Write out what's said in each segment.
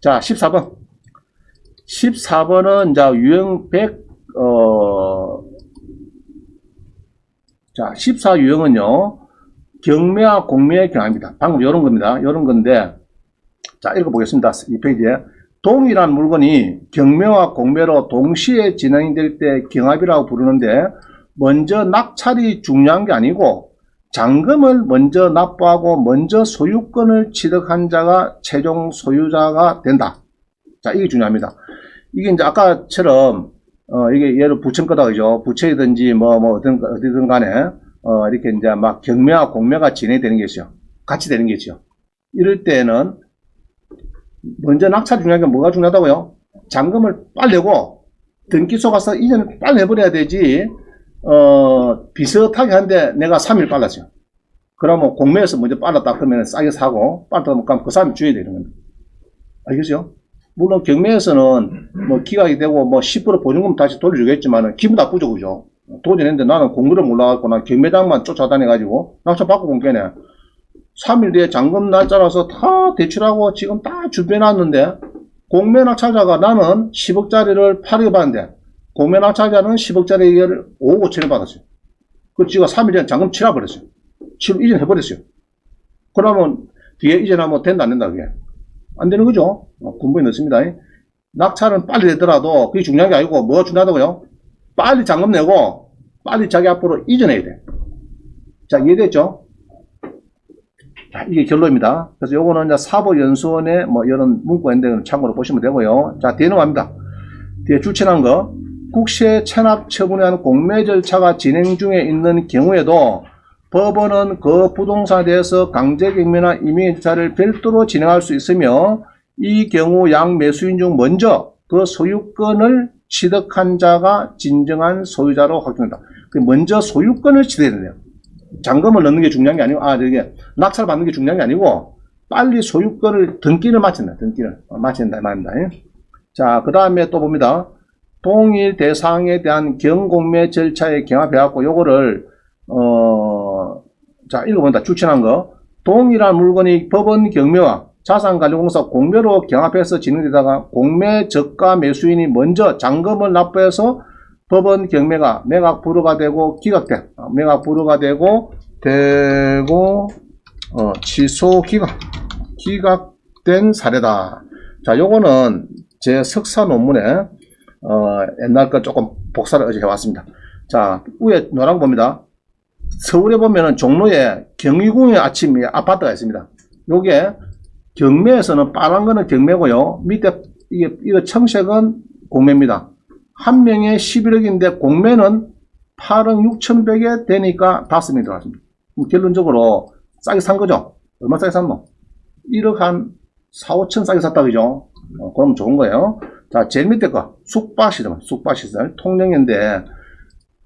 자, 14번. 14번은, 자, 유형 100, 어, 자, 14 유형은요, 경매와 공매의 경합입니다. 방금 이런 겁니다. 이런 건데, 자, 읽어 보겠습니다. 이 페이지에. 동일한 물건이 경매와 공매로 동시에 진행될 때 경합이라고 부르는데, 먼저 낙찰이 중요한 게 아니고, 잔금을 먼저 납부하고 먼저 소유권을 취득한 자가 최종 소유자가 된다. 자, 이게 중요합니다. 이게 이제 아까처럼, 어, 이게 예를 부천 거다, 그죠? 부채이든지 뭐, 뭐, 어든, 어디든 간에, 어, 이렇게 이제 막 경매와 공매가 진행되는 게죠. 같이 되는 게죠. 이럴 때는, 먼저 낙찰 중요한 게 뭐가 중요하다고요? 잔금을 빨리 내고, 등기소 가서 이전을 빨리 내버려야 되지, 어, 비슷하게 한데 내가 3일 빨랐죠. 그러면 공매에서 먼저 빨랐다 그러면 싸게 사고, 빨랐다 그러면 그 사람이 줘야 되는 겁니다. 알겠죠? 물론 경매에서는 뭐 기각이 되고 뭐 10% 보증금 다시 돌려주겠지만은 기분 나쁘죠, 그죠? 도전했는데 나는 공부를 몰라갖고 나 경매장만 쫓아다녀가지고 낙찰 받고 본 게네. 3일 뒤에 잔금 날짜라서 다 대출하고 지금 다 준비해놨는데 공매 낙찰자가 나는 10억짜리를 8억 받는데 공매 낙찰자는 10억짜리를 5억 5천을 받았어요. 그 지가 3일 전에 잔금 치러버렸어요. 치료 이전해버렸어요. 그러면 뒤에 이전하면 된다 안 된다 그게? 안 되는 거죠. 어, 군부에 넣습니다. 낙찰은 빨리 되더라도 그게 중요한 게 아니고 뭐가 중요하다고요? 빨리 잔금 내고 빨리 자기 앞으로 이전해야 돼. 자, 이해됐죠? 자, 이게 결론입니다. 그래서 요거는 이제 사법연수원의 뭐 이런 문구가 있는데 참고로 보시면 되고요. 자, 뒤에 넘어갑니다. 뒤에 주체한 거. 국세 체납 처분에 한 공매 절차가 진행 중에 있는 경우에도 법원은 그 부동산에 대해서 강제 경매나 임의 절차를 별도로 진행할 수 있으며 이 경우 양 매수인 중 먼저 그 소유권을 취득한 자가 진정한 소유자로 확정된다. 그 먼저 소유권을 취득해야 돼요. 잔금을 넣는 게 중요한 게 아니고, 아, 저게, 낙찰 받는 게 중요한 게 아니고, 빨리 소유권을, 등기를 마친다, 등기를. 어, 마친다, 말입니다. 자, 그 다음에 또 봅니다. 동일 대상에 대한 경공매 절차에 경합해갖고, 요거를, 어, 자, 읽어본다. 추천한 거. 동일한 물건이 법원 경매와 자산관리공사 공매로 경합해서 진행되다가 공매 저가 매수인이 먼저 잔금을 납부해서 법원 경매가 매각 불허가 되고 기각된 어, 매각 불허가 되고 되고 어, 취소 기각 기각된 사례다. 자, 요거는 제 석사 논문에 어, 옛날 거 조금 복사를 어제 해왔습니다. 자, 위에 노랑 봅니다. 서울에 보면은 종로에 경희궁의 아침에 아파트가 있습니다. 요게 경매에서는 빨간 거는 경매고요. 밑에 이게 이거 청색은 공매입니다. 한 명에 11억인데 공매는 8억 6천백에 되니까 5명이 들어갔습니다. 결론적으로 싸게 산 거죠. 얼마 싸게 샀노? 1억 한 4, 5천 싸게 샀다 그죠? 어, 그럼 좋은 거예요. 자, 제일 밑에 거 숙박시설, 숙박시설 통영인데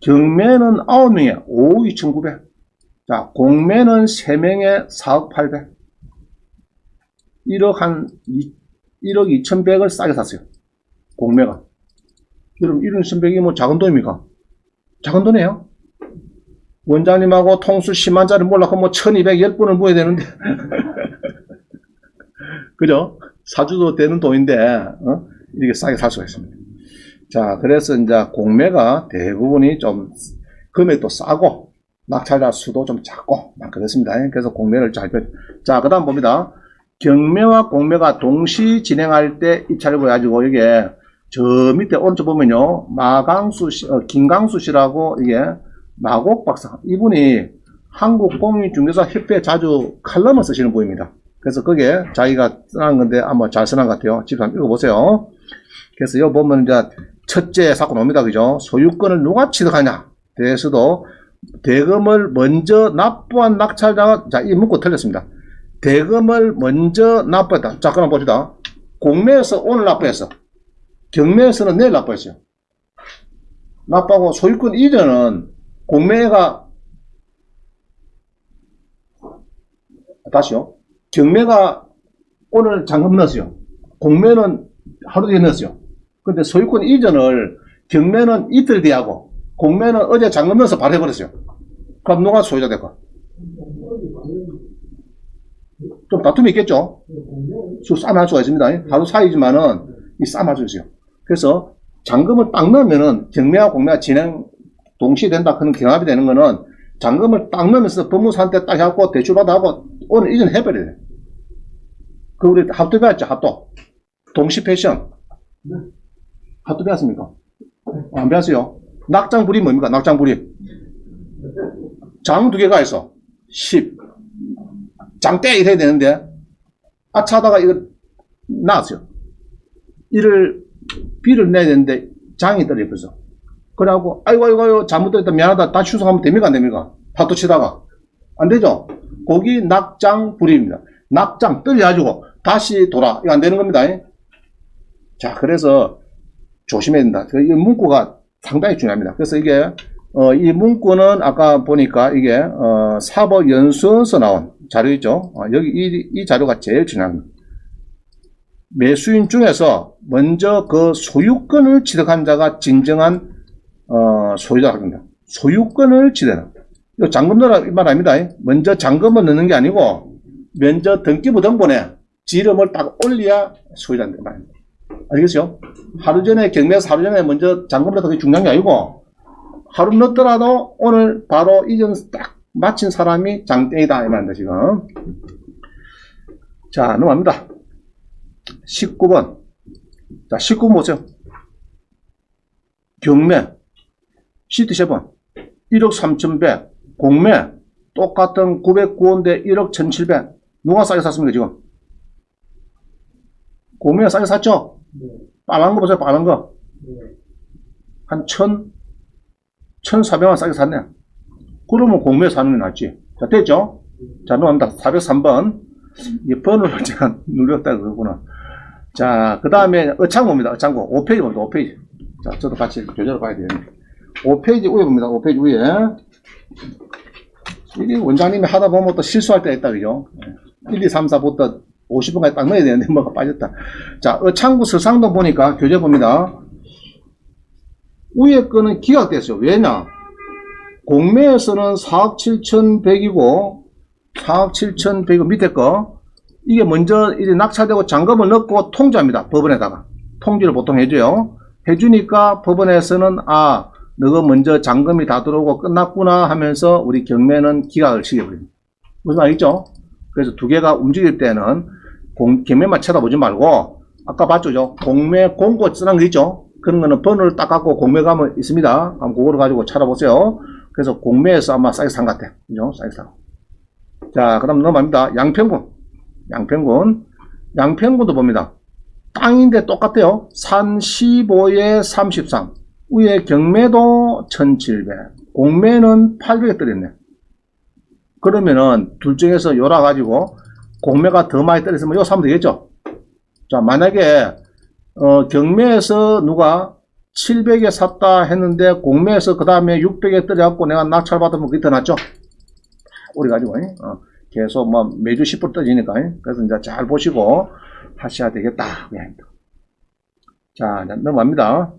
경매는 9명에 5억 2,900. 자, 공매는 3명에 4억 800. 1억 한 2, 1억 2,100을 싸게 샀어요. 공매가. 그럼 1억 2,100이 뭐 작은 돈입니까? 작은 돈이에요. 원장님하고 통수 10만짜리 몰라고 뭐 1210분을 모아야 되는데. 그죠? 사주도 되는 돈인데, 어? 이렇게 싸게 살 수가 있습니다. 자, 그래서 이제 공매가 대부분이 좀 금액도 싸고, 낙찰자 수도 좀 작고, 막 그렇습니다. 그래서 공매를 잘, 펼- 자, 그 다음 봅니다. 경매와 공매가 동시 진행할 때 입찰을 보여가지고 이게 저 밑에 오른쪽 보면요. 마강수 씨, 어, 김강수 씨라고 이게 마곡 박사. 이분이 한국 공인중개사 협회에 자주 칼럼을 쓰시는 분입니다. 그래서 그게 자기가 써난 건데 아마 잘 써난 것 같아요. 한번 읽어보세요. 그래서 여기 보면 이제 첫째 사건 옵니다. 그죠? 소유권을 누가 취득하냐. 대해서도 대금을 먼저 납부한 낙찰자가, 자, 이 문구 틀렸습니다. 대금을 먼저 납부했다. 자, 그럼 봅시다. 공매에서 오늘 납부했어. 경매에서는 내일 납부했어요. 납부하고 소유권 이전은 공매가 다시요. 경매가 오늘 잔금 넣었어요. 공매는 하루 뒤에 넣었어요. 근데 소유권 이전을 경매는 이틀 뒤에 하고 공매는 어제 넣어서 바로 해버렸어요. 그럼 누가 소유자 될까? 좀 다툼이 있겠죠? 수 싸움 할 수가 있습니다. 하루 사이지만은 이 싸움 할 수 있어요. 그래서 잔금을 딱 넣으면은 경매와 공매가 진행 동시에 된다. 그런 경합이 되는 거는 잔금을 딱 넣으면서 법무사한테 딱 해갖고 대출받아하고 오늘 이전 해버려야 돼. 그 우리 합도 배웠죠, 합도. 동시 패션. 합도 배웠습니까? 안 배웠어요. 낙장불이 뭡니까? 낙장불이. 장 두 개가 있어. 10. 장대 이래야 되는데, 아차다가 이거 나왔어요. 이를, 비를 내야 되는데, 장이 떨어져 버렸어. 그래갖고, 아이고, 아이고, 아이고, 잘못됐다, 미안하다, 다시 추석하면 됩니까, 안 됩니까? 파도 치다가. 안 되죠? 거기 낙장 불입니다. 낙장 떨려가지고, 다시 돌아. 이거 안 되는 겁니다. 자, 그래서, 조심해야 된다. 그이 문구가 상당히 중요합니다. 그래서 이게, 어, 이 문구는 아까 보니까 이게, 어, 사법연수원서 나온 자료 있죠? 어, 여기 이, 이 자료가 제일 중요합니다. 매수인 중에서 먼저 그 소유권을 취득한 자가 진정한, 어, 소유자가 됩니다. 소유권을 취득한. 이거 잔금 넣으라 이말 아닙니다. 먼저 잔금을 넣는 게 아니고, 먼저 등기부 등본에 지름을 딱 올려야 소유자인데 말입니다. 알겠죠? 하루 전에 경매에서 하루 전에 먼저 잔금을 넣다 그게 중요한 게 아니고 하루 넣더라도 오늘 바로 이전 딱 마친 사람이 장땡이다 이 말입니다 지금. 자 넘어갑니다. 19번. 자 19번 보세요 경매. 시트7번. 1억 3,100 공매. 똑같은 909원대 1억 1,700 누가 싸게 샀습니까 지금? 공매가 싸게 샀죠? 빨간 거 보세요, 빨간 거. 한 천, 천사백만 싸게 샀네. 그러면 공매 사는 게 낫지. 자, 됐죠? 자, 넘어갑니다. 403번. 이 번호를 제가 눌렀다 그러구나. 자, 그 다음에 어창고입니다. 어창고. 5페이지 봅니다. 5페이지. 자, 저도 같이 교재로 봐야 되겠네. 5페이지 위에 봅니다. 5페이지 위에. 이게 원장님이 하다 보면 또 실수할 때가 있다, 그죠? 1, 2, 3, 4부터 50번까지 딱 넣어야 되는데 뭐가 빠졌다. 자, 어창구 서상도 보니까 교재 봅니다. 위에 거는 기각됐어요. 왜냐? 공매에서는 4억 7,100이고 4억 7,100이고 밑에 거 이게 먼저 이제 낙찰되고 잔금을 넣고 통지합니다. 법원에다가. 통지를 보통 해줘요. 해주니까 법원에서는 아, 너가 먼저 잔금이 다 들어오고 끝났구나 하면서 우리 경매는 기각을 시켜버립니다. 무슨 말이죠? 그래서 두 개가 움직일 때는 공, 경매만 쳐다보지 말고 아까 봤죠? 저? 공매 공고 쓰는 거 있죠? 그런 거는 번호를 딱 갖고 공매 가면 있습니다. 한번 그거를 가지고 찾아보세요. 그래서 공매에서 아마 싸게 산것 같아. 그죠? 싸게 사. 자, 그럼 넘어갑니다. 양평군. 양평군. 양평군도 봅니다. 땅인데 똑같아요. 산 15에 33. 위에 경매도 1700. 공매는 800에 떨어졌네. 그러면은 둘 중에서 요라 가지고 공매가 더 많이 떨어졌으면 요 사면 되겠죠. 자, 만약에 어, 경매에서 누가 700에 샀다 했는데 공매에서 그 다음에 600에 떨어졌고 내가 낙찰 받으면 그게 더 낫죠. 우리 가지고 어, 계속 뭐 매주 10% 떨어지니까 그래서 이제 잘 보시고 하셔야 되겠다. 자, 이제 넘어갑니다.